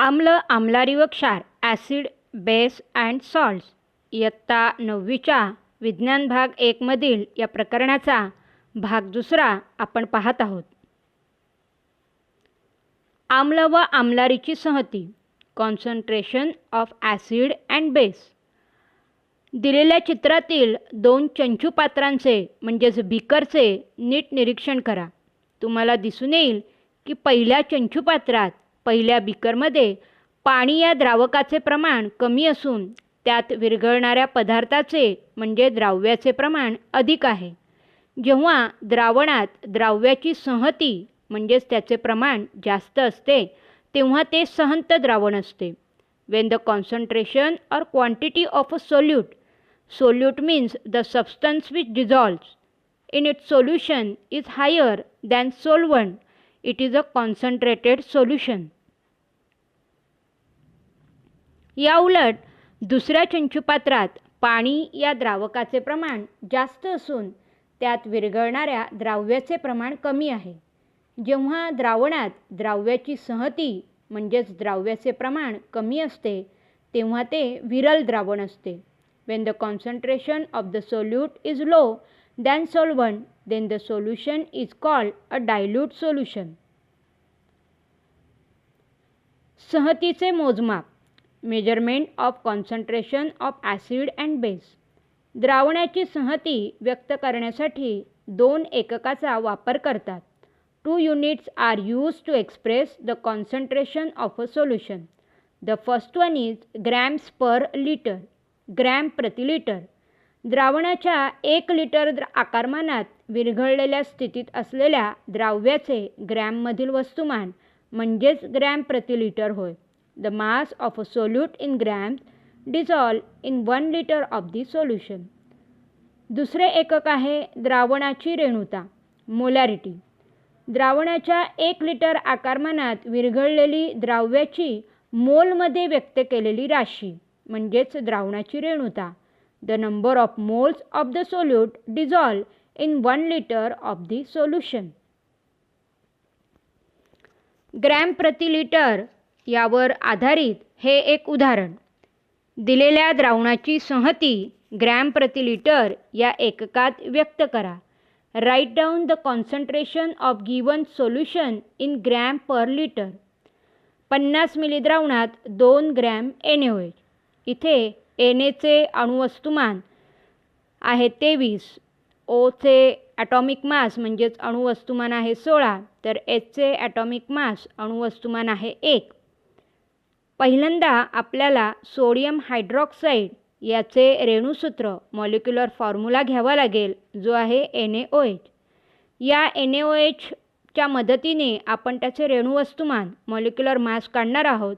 आम्ल आम्लारी व क्षार ॲसिड बेस अँड सॉल्ट्स. इयत्ता नववीच्या विज्ञान भाग एकमधील या प्रकरणाचा भाग दुसरा आपण पाहत आहोत. आम्ल व आम्लारीची संहती concentration of acid and base दिलेल्या चित्रातील दोन चंचू पात्रांचे म्हणजेच बीकरचे नीट निरीक्षण करा. तुम्हाला दिसून येईल की पहिल्या चंचू पात्रात पहिल्या बिकरमध्ये पाणी या द्रावकाचे प्रमाण कमी असून त्यात विरघळणाऱ्या पदार्थाचे म्हणजे द्राव्याचे प्रमाण अधिक आहे. जेव्हा द्रावणात द्राव्याची संहती म्हणजेच त्याचे प्रमाण जास्त असते तेव्हा ते सहंत द्रावण असते. When the concentration or quantity of a solute solute means the substance which dissolves in its solution is higher than solvent, it is a concentrated solution याउलट दुसऱ्या चिंचुपात्रात पाणी या द्रावकाचे प्रमाण जास्त असून त्यात विरघळणाऱ्या द्राव्याचे प्रमाण कमी आहे. जेव्हा द्रावणात द्राव्याची सहती म्हणजेच द्राव्याचे प्रमाण कमी असते तेव्हा ते विरल द्रावण असते. When the concentration of the solute is low than solvent then the solution is called a dilute solution सहतीचे मोजमाप. Measurement of concentration of acid and base. द्रावणाची संहती व्यक्त करण्यासाठी दोन एककाचा वापर करतात. Two units are use to express the concentration of a solution the first one is grams per litre gram प्रति लिटर द्रावणाच्या एक लिटर आकारमानात विरघळलेल्या स्थितीत असलेल्या द्राव्याचे ग्रॅममधील वस्तुमान म्हणजेच ग्रॅम प्रति लिटर होय. The mass of a solute in grams dissolve in one litre of the solution. दुसरे एकक आहे द्रावणाची रेणुता मोलॅरिटी द्रावणाच्या एक लिटर आकारमानात विरघळलेली द्राव्याची मोलमध्ये व्यक्त केलेली राशी म्हणजेच द्रावणाची रेणुता. The number of moles of the solute dissolve in one litre of the solution gram प्रति लिटर यावर आधारित हे एक उदाहरण. दिलेल्या द्रावणाची संहती ग्रॅम प्रति लिटर या एककात व्यक्त करा. Write down the concentration of given solution in gram per litre पन्नास मिली द्रावणात दोन ग्रॅम एन होय इथे एनेचे अणुवस्तुमान आहे तेवीस. ओचे ॲटॉमिक मास म्हणजेच अणुवस्तुमान आहे सोळा. तर एचचे ॲटॉमिक मास अणुवस्तुमान आहे एक. पहिल्यांदा आपल्याला सोडियम हायड्रॉक्साईड याचे रेणूसूत्र मॉलिक्युलर फॉर्म्युला घ्यावा लागेल जो आहे एन ए ओ एच या एन ए ओ एचच्या मदतीने आपण त्याचे रेणुवस्तुमान मॉलिक्युलर मास काढणार आहोत.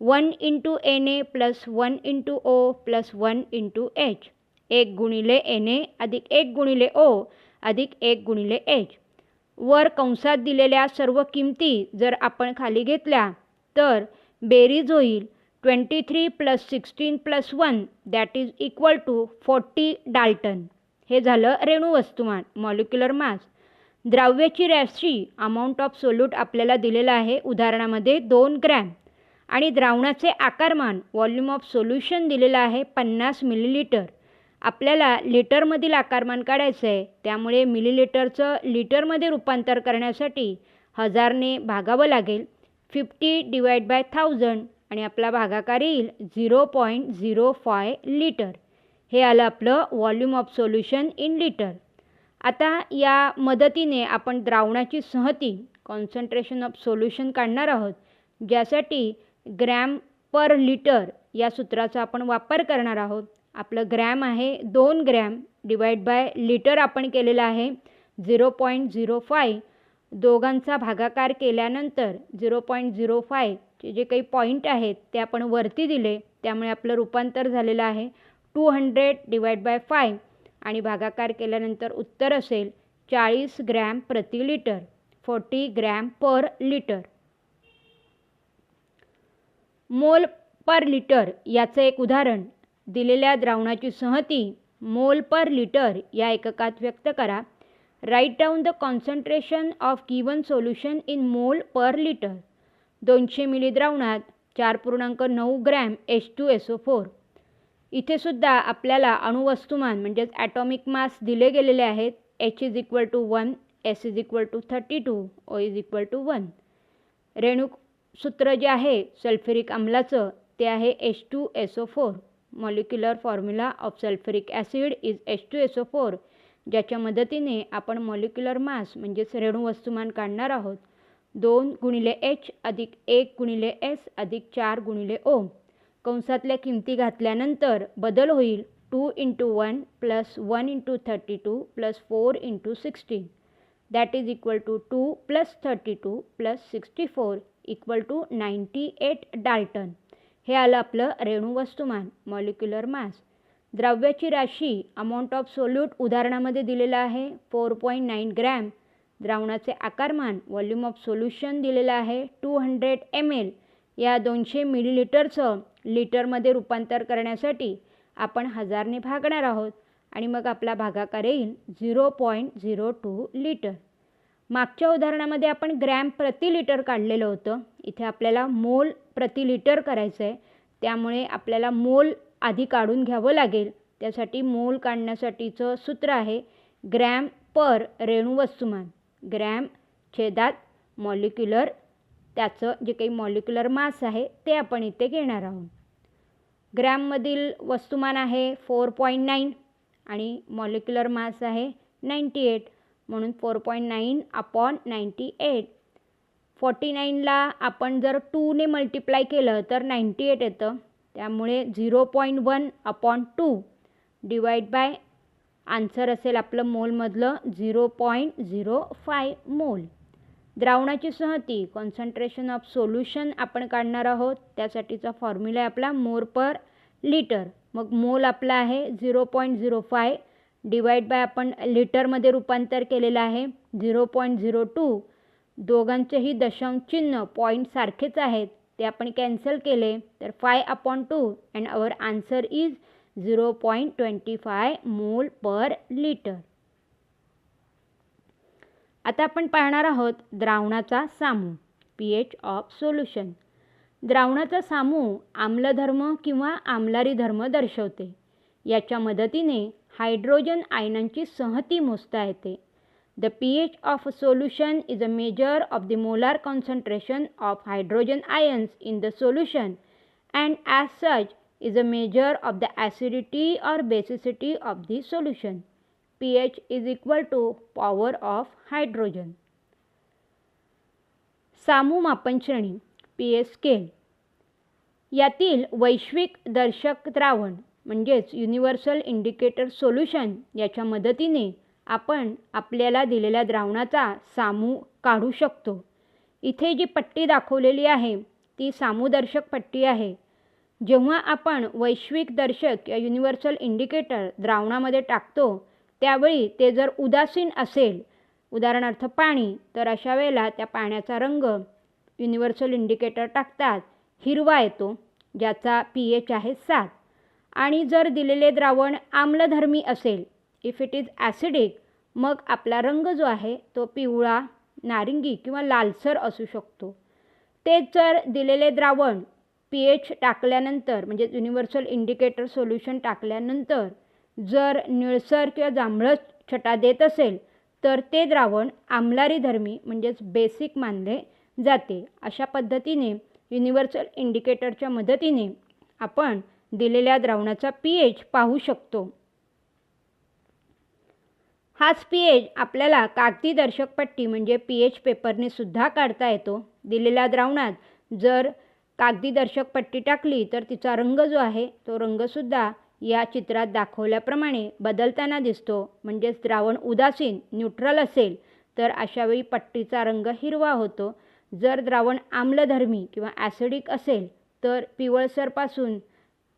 One into N A plus one into O plus one into H एक गुणिले एन ए अधिक एक गुणिले ओ अधिक एक गुणिले एच वर कंसात दिलेल्या सर्व किमती जर आपण खाली घेतल्या तर बेरीज होईल. Twenty three plus sixteen plus one that is equal to forty dalton. हे झालं रेणुवस्तुमान मॉलिक्युलर मास. द्राव्याची राशी अमाऊंट ऑफ सोल्यूट आपल्याला दिलेलं आहे उदाहरणामध्ये दोन ग्रॅम. आणि द्रावणाचे आकारमान व्हॉल्यूम ऑफ सोल्युशन दिलेलं आहे पन्नास मिलीलिटर आपल्याला लिटरमधील आकारमान काढायचं आहे त्यामुळे मिलीलिटरचं लिटरमध्ये रूपांतर करण्यासाठी हजारने भागावं लागेल. फिफ्टी डिवाइड बाय थाउजंड आणि आपला भागाकार येईल zero point zero five litre. हे आलं आपलं volume of solution in litre. आता या मदतीने आपण द्रावणाची सहती कॉन्सन्ट्रेशन ऑफ सोल्युशन काढणार आहोत ज्यासाठी ग्रॅम पर लिटर या सूत्राचा आपण वापर करणार आहोत. आपलं ग्रॅम आहे दोन ग्रॅम डिवाइड बाय लिटर आपण केलेलं आहे झिरो पॉईंट झिरो फाय. दोघांचा भागाकार केल्यानंतर झिरो पॉईंट झिरो फायचे जे काही पॉईंट आहेत ते आपण वरती दिले. त्यामुळे आपलं रूपांतर झालेलं आहे. Two hundred divide by five आणि भागाकार केल्यानंतर उत्तर असेल चाळीस ग्रॅम प्रति litre forty gram per litre. Mole per litre याचं एक उदाहरण दिलेल्या द्रावणाची संहती मोल पर लिटर या एककात व्यक्त करा. Write down the concentration of given solution in mole per litre दोनशे मिली द्रावणात चार पूर्णांक नऊ gram H two S O four इथे सुद्धा आपल्याला अणुवस्तुमान म्हणजेच ॲटॉमिक मास दिले गेलेले आहेत. H is equal to one S is equal to thirty two O is equal to one रेणूक सूत्र जे आहे सल्फ्युरिक अम्लाचं ते आहे H two S O four molecular formula of sulphuric acid is H two S O four ज्याच्या मदतीने आपण molecular mass म्हणजेच रेणू वस्तुमान काढणार आहोत. दोन गुणिले एच अधिक एक गुणिले एस अधिक चार गुणिले ओ कंसातल्या किमती घातल्यानंतर बदल होईल two into one plus one into thirty two plus four into sixteen that is equal to two plus thirty two plus sixty four equal to ninety eight dalton हे आलं आपलं रेणू वस्तुमान मॉलिक्युलर मास द्रव्याची राशी अमाऊंट ऑफ सोल्यूट उदाहरणामध्ये दिलेलं आहे. Four point nine gram द्रावणाचे आकारमान व्हॉल्यूम ऑफ सोल्युशन दिलेलं आहे. टू हंड्रेड एम एल या दोनशे मिलीलिटरचं लिटरमध्ये रूपांतर करण्यासाठी आपण हजारने भागणार आहोत. आणि मग आपला भागाकार येईल zero point zero two litre मागच्या उदाहरणामध्ये आपण ग्रॅम प्रति लिटर काढलेलं होतं. इथे आपल्याला मोल प्रति लिटर करायचं आहे त्यामुळे आपल्याला मोल आधी काढून घ्यावं लागेल. त्यासाठी मोल काढण्यासाठीचं सूत्र आहे ग्रॅम पर रेणू वस्तुमान ग्रॅम छेदात मॉलिक्युलर त्याचं जे काही मॉलिक्युलर मास आहे ते आपण इथे घेणार आहोत. ग्रॅममधील वस्तुमान आहे फोर पॉईंट नाईन आणि मॉलिक्युलर मास आहे नाईंटी एट. म्हणून four point nine upon ninety eight. Forty नाईनला आपण जर टूने मल्टिप्लाय केलं तर नाईंटी एट येतं. त्यामुळे zero point one upon two divide by answer असेल आपलं मोलमधलं zero point zero five mole. द्रावणाची सहती कॉन्सन्ट्रेशन ऑफ सोल्युशन आपण काढणार आहोत. त्यासाठीचा फॉर्म्युला आहे आपला मोर पर लिटर. मग मोल आपला आहे zero point zero five divide by आपण लिटरमध्ये रूपांतर केलेलं आहे. झिरो पॉईंट झिरो टू दोघांचेही दशांश चिन्ह पॉईंट सारखेच आहेत. ते आपण कॅन्सल केले तर five upon two and our answer is zero point twenty five mole per litre आता आपण पाहणार आहोत द्रावणाचा सामू पी एच ऑफ सोल्युशन द्रावणाचा सामू आम्लधर्म किंवा आम्लारी धर्म दर्शवते. याच्या मदतीने हायड्रोजन आयनांची सहती मोजता येते. The P H of solution is is a measure of the molar of of hydrogen ions in the and and as such is a measure of the acidity or basicity of solution. pH P H is equal to power of hydrogen सामू मापन श्रेणी P S scale यातील वैश्विक दर्शक द्रावण म्हणजेच universal indicator solution याच्या मदतीने आपण आपल्याला दिलेल्या द्रावणाचा सामू काढू शकतो. इथे जी पट्टी दाखवलेली आहे ती सामूदर्शक पट्टी आहे. जेव्हा आपण वैश्विक दर्शक या युनिव्हर्सल इंडिकेटर द्रावणामध्ये टाकतो त्यावेळी ते जर उदासीन असेल उदाहरणार्थ पाणी तर अशा वेळेला त्या पाण्याचा रंग युनिव्हर्सल इंडिकेटर टाकतात हिरवा येतो ज्याचा पी एच आहे सात. आणि जर दिलेले द्रावण आम्लधर्मी असेल इफ इट इज ॲसिडिक मग आपला रंग जो आहे तो पिवळा नारिंगी किंवा लालसर असू शकतो. ते जर दिलेले द्रावण पी एच टाकल्यानंतर म्हणजे युनिव्हर्सल इंडिकेटर सोल्युशन टाकल्यानंतर जर निळसर किंवा जांभळं छटा देत असेल तर ते द्रावण आमलारी धर्मी म्हणजेच बेसिक मानले जाते. अशा पद्धतीने युनिव्हर्सल इंडिकेटरच्या मदतीने आपण दिलेल्या द्रावणाचा पी एच पाहू शकतो. हाच पी एच आपल्याला कागदी दर्शक पट्टी म्हणजे पी एच पेपरने सुद्धा काढता येतो. दिलेल्या द्रावणात जर कागदी दर्शक पट्टी टाकली तर तिचा रंग जो आहे तो रंगसुद्धा या चित्रात दाखवल्याप्रमाणे बदलताना दिसतो. म्हणजेच द्रावण उदासीन न्यूट्रल असेल तर अशावेळी पट्टीचा रंग हिरवा होतो. जर द्रावण आम्लधर्मी किंवा ॲसिडिक असेल तर पिवळसरपासून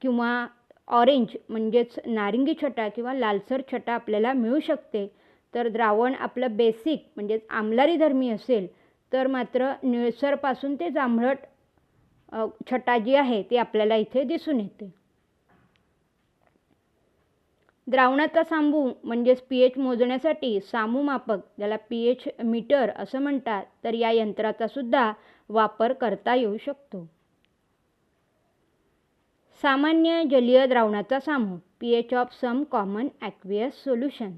किंवा ऑरेंज म्हणजेच नारिंगी छटा किंवा लालसर छटा आपल्याला मिळू शकते. तर द्रावण आपलं बेसिक म्हणजेच आमलारी धर्मी असेल तर मात्र निळसरपासून ते जांभळट छटा जी आहे ती आपल्याला इथे दिसून येते. द्रावणाचा सांबू म्हणजेच पी एच मोजण्यासाठी सामू मापक ज्याला पी एच मीटर असं म्हणतात तर या यंत्राचा सुद्धा वापर करता येऊ शकतो. सामान्य जलीय द्रावणाचा सामूह P H of some common aqueous solution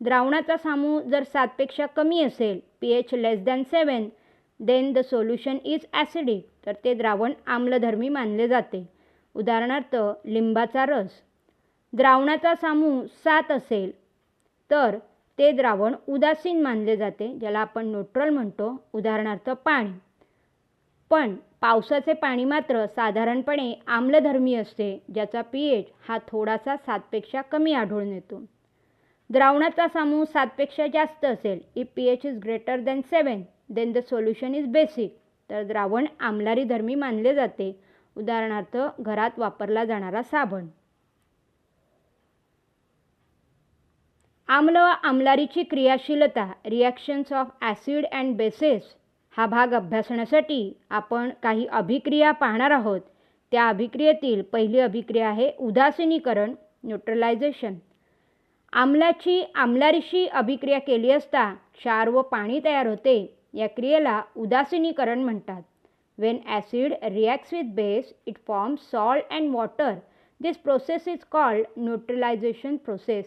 द्रावणाचा सामूह जर सातपेक्षा कमी असेल P H less than seven then the solution is acidic तर ते द्रावण आम्लधर्मी मानले जाते. उदाहरणार्थ लिंबाचा रस. द्रावणाचा सामू सात असेल तर ते द्रावण उदासीन मानले जाते ज्याला आपण न्यूट्रल म्हणतो उदाहरणार्थ पाणी. पण पावसाचे पाणी मात्र साधारणपणे आम्लधर्मी असते ज्याचा पी एच हा थोडासा सातपेक्षा कमी आढळून येतो. द्रावणाचा समूह सातपेक्षा जास्त असेल if P H is greater than seven then the solution is basic तर द्रावण आमलारी धर्मी मानले जाते. उदाहरणार्थ घरात वापरला जाणारा साबण. आम्ल व आमलारीची क्रियाशीलता reactions of acid and bases हा भाग अभ्यासण्यासाठी आपण काही अभिक्रिया पाहणार आहोत. त्या अभिक्रियेतील पहिली अभिक्रिया आहे उदासीनीकरण न्यूट्रलायझेशन आम्लाची आम्लारीशी अभिक्रिया केली असता क्षार व पाणी तयार होते या क्रियेला उदासीनीकरण म्हणतात. When acid reacts with base it forms salt and water this process is called neutralisation process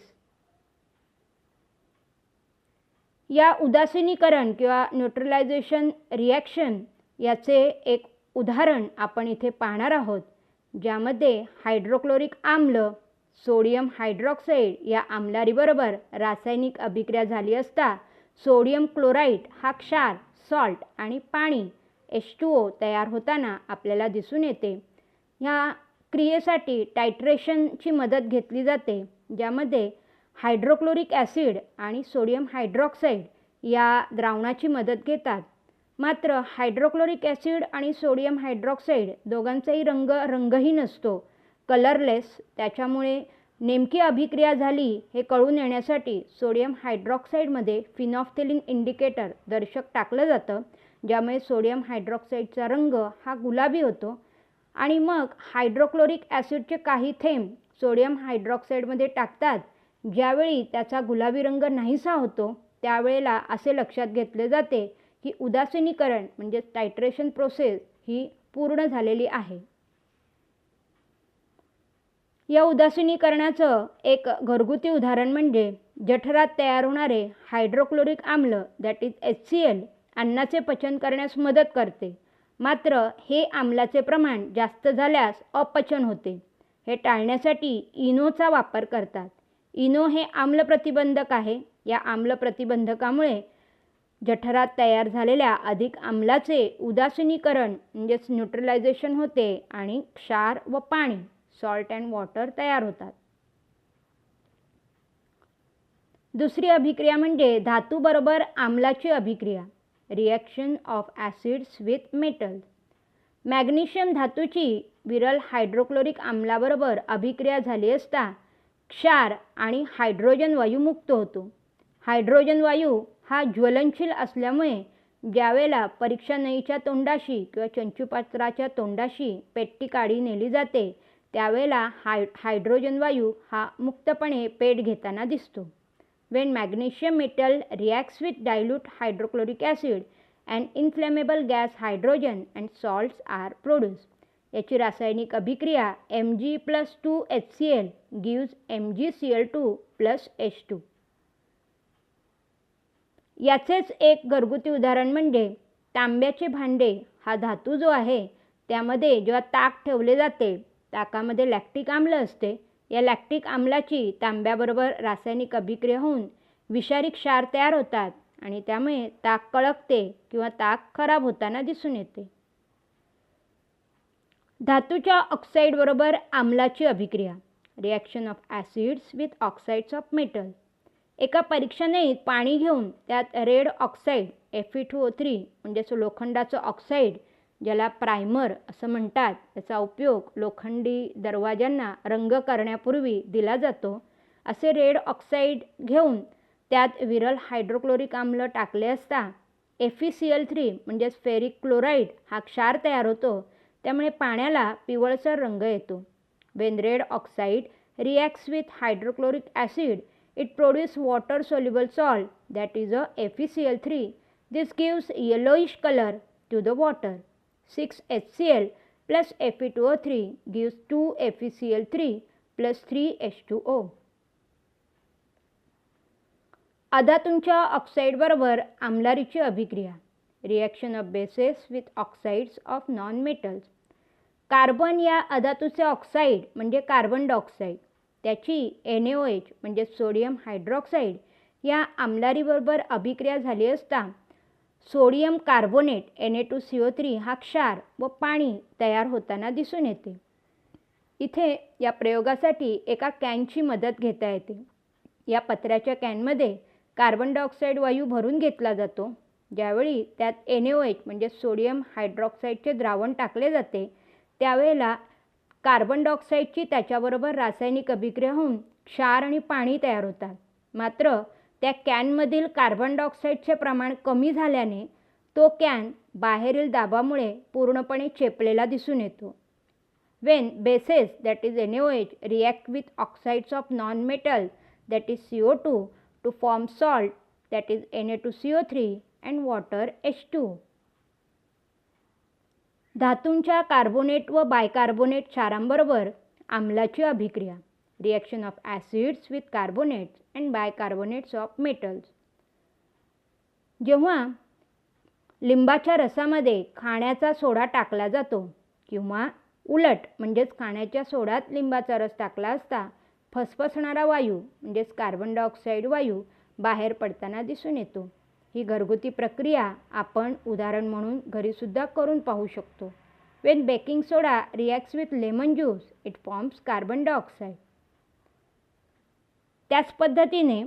या उदासीनीकरण किंवा न्यूट्रलायझेशन रिॲक्शन याचे एक उदाहरण आपण इथे पाहणार आहोत ज्यामध्ये हायड्रोक्लोरिक आम्ल सोडियम हायड्रॉक्साईड या आम्लारीबरोबर रासायनिक अभिक्रिया झाली असता सोडियम क्लोराईड हा क्षार सॉल्ट आणि पाणी एच टू ओ तयार होताना आपल्याला दिसून येते. ह्या क्रियेसाठी टायट्रेशनची मदत घेतली जाते ज्यामध्ये हायड्रोक्लोरिक ॲसिड आणि सोडियम हायड्रॉक्साईड या द्रावणाची मदत घेतात. मात्र हायड्रोक्लोरिक ॲसिड आणि सोडियम हायड्रॉक्साईड दोघांचाही रंग रंगही नसतो. कलरलेस त्याच्यामुळे नेमकी अभिक्रिया झाली हे कळून येण्यासाठी सोडियम हायड्रॉक्साईडमध्ये फिनॉफ्थेलिन इंडिकेटर दर्शक टाकलं जातं ज्यामुळे सोडियम हायड्रॉक्साईडचा रंग हा गुलाबी होतो. आणि मग हायड्रोक्लोरिक ॲसिडचे काही थेंब सोडियम हायड्रॉक्साईडमध्ये टाकतात ज्यावेळी त्याचा गुलाबी रंग नाहीसा होतो त्यावेळेला असे लक्षात घेतले जाते की उदासीनीकरण म्हणजे टायट्रेशन प्रोसेस ही पूर्ण झालेली आहे. या उदासीनीकरणाचं एक घरगुती उदाहरण म्हणजे जठरात तयार होणारे हायड्रोक्लोरिक आम्ल that is H C L अन्नाचे पचन करण्यास मदत करते. मात्र हे आम्लाचे प्रमाण जास्त झाल्यास अपचन होते. हे टाळण्यासाठी इनोचा वापर करतात. इनो हे आम्ल प्रतिबंधक आहे. या आम्ल प्रतिबंधकामुळे जठरात तयार झालेल्या अधिक आम्लाचे उदासीनीकरण म्हणजेच न्यूट्रलायझेशन होते आणि क्षार व पाणी सॉल्ट अँड वॉटर तयार होतात. दुसरी अभिक्रिया म्हणजे धातूबरोबर आम्लाची अभिक्रिया reaction of acids with metal magnesium धातूची विरल हायड्रोक्लोरिक आम्लाबरोबर अभिक्रिया झाली असता क्षार आणि हायड्रोजन वायू मुक्त होतो. हायड्रोजन वायू हा ज्वलनशील असल्यामुळे ज्यावेळेला परीक्षा नईच्या तोंडाशी किंवा चंचुपात्राच्या तोंडाशी पेट्टी काढी नेली जाते त्यावेळेला हाय हायड्रोजन वायू हा मुक्तपणे पेट घेताना दिसतो. When magnesium metal reacts with dilute hydrochloric acid and inflammable gas hydrogen and salts are produce याची रासायनिक अभिक्रिया M G plus two H C L gives M G C L two plus H two याचेच एक घरगुती उदाहरण म्हणजे तांब्याचे भांडे हा धातू जो आहे त्यामध्ये जेव्हा ताक ठेवले जाते ताकामध्ये लॅक्टिक आम्ल असते. या लॅक्टिक आम्लाची तांब्याबरोबर रासायनिक अभिक्रिया होऊन विषारी क्षार तयार होतात आणि त्यामुळे ताक कळकते किंवा ताक खराब होताना दिसून येते. धातूच्या ऑक्साईडबरोबर आम्लाची अभिक्रिया. Reaction of acids with oxides of metal एका परीक्षानेत पाणी घेऊन त्यात red oxide F E two O three म्हणजेच लोखंडाचं ऑक्साईड ज्याला प्रायमर असं म्हणतात त्याचा उपयोग लोखंडी दरवाज्यांना रंग करण्यापूर्वी दिला जातो. असे रेड ऑक्साईड घेऊन त्यात विरल हायड्रोक्लोरिक आम्ल टाकले असता F E C L three म्हणजेच फेरिक क्लोराईड हा क्षार तयार होतो. त्यामुळे पाण्याला पिवळसर रंग येतो. When red oxide reacts with hydrochloric acid it produce water soluble salt that is a F C L three. This gives yellowish colour to the water. Six H C L plus Fe2O3 gives 2FeCl3 plus 3H2O. अधातूंच्या ऑक्साईडबरोबर आमलारीची अभिक्रिया. Reaction of bases with oxides of non metals carbon या अधातूचे oxide म्हणजे carbon dioxide त्याची N O H म्हणजे sodium hydroxide या आमलारीबरोबर अभिक्रिया झाली असता sodium carbonate N A two C O three हा क्षार व पाणी तयार होताना दिसून येते. इथे या प्रयोगासाठी एका कॅनची मदत घेता येते. या पत्र्याच्या कॅनमध्ये कार्बन डायऑक्साईड वायू भरून घेतला जातो. ज्यावेळी त्यात एन ओ एच म्हणजे सोडियम हायड्रॉक्साईडचे द्रावण टाकले जाते त्यावेळेला कार्बन डायऑक्साईडची त्याच्याबरोबर रासायनिक अभिक्रिया होऊन क्षार आणि पाणी तयार होतात. मात्र त्या कॅनमधील कार्बन डायऑक्साईडचे प्रमाण कमी झाल्याने तो कॅन बाहेरील दाबामुळे पूर्णपणे चेपलेला दिसून येतो. When bases that is N O H react with oxides of non metal that is C O two to form salt that is N A two C O three and water H two. धातूंच्या carbonate व bicarbonate क्षारांबरोबर आम्लाची अभिक्रिया reaction of acids with carbonates and bicarbonates of metals जेव्हा लिंबाच्या रसामध्ये खाण्याचा सोडा टाकला जातो किंवा उलट म्हणजेच खाण्याच्या सोडात लिंबाचा रस टाकला असता फसफसणारा वायू म्हणजेच कार्बन डायऑक्साईड वायू बाहेर पडताना दिसून येतो. ही घरगुती प्रक्रिया आपण उदाहरण म्हणून घरीसुद्धा करून पाहू शकतो. When baking soda reacts with lemon juice it forms carbon dioxide त्याच पद्धतीने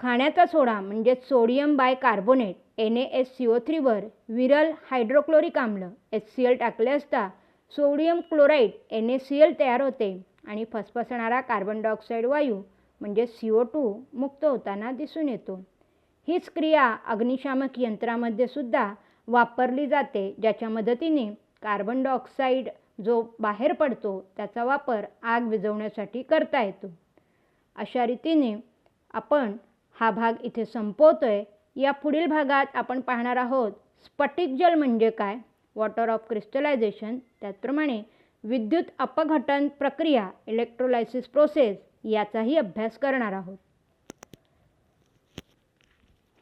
खाण्याचा सोडा म्हणजे sodium bicarbonate N A S C O थ्रीवर विरल हायड्रोक्लोरिक आम्ल एच सी एल टाकले असता sodium chloride N A C L तयार होते आणि फसफसणारा कार्बन डायऑक्साईड वायू म्हणजे सी ओ टू मुक्त होताना दिसून येतो. हीच क्रिया अग्निशामक यंत्रामध्ये सुद्धा वापरली जाते ज्याच्या मदतीने कार्बन डायऑक्साईड जो बाहेर पडतो त्याचा वापर आग विझवण्यासाठी करता येतो. अशा रीतीने आपण हा भाग इथे संपवतो आहे या पुढील भागात आपण पाहणार आहोत स्फटिक जल म्हणजे काय वॉटर ऑफ क्रिस्टलायझेशन त्याचप्रमाणे विद्युत अपघटन प्रक्रिया इलेक्ट्रोलायसिस प्रोसेस याचाही अभ्यास करणार आहोत.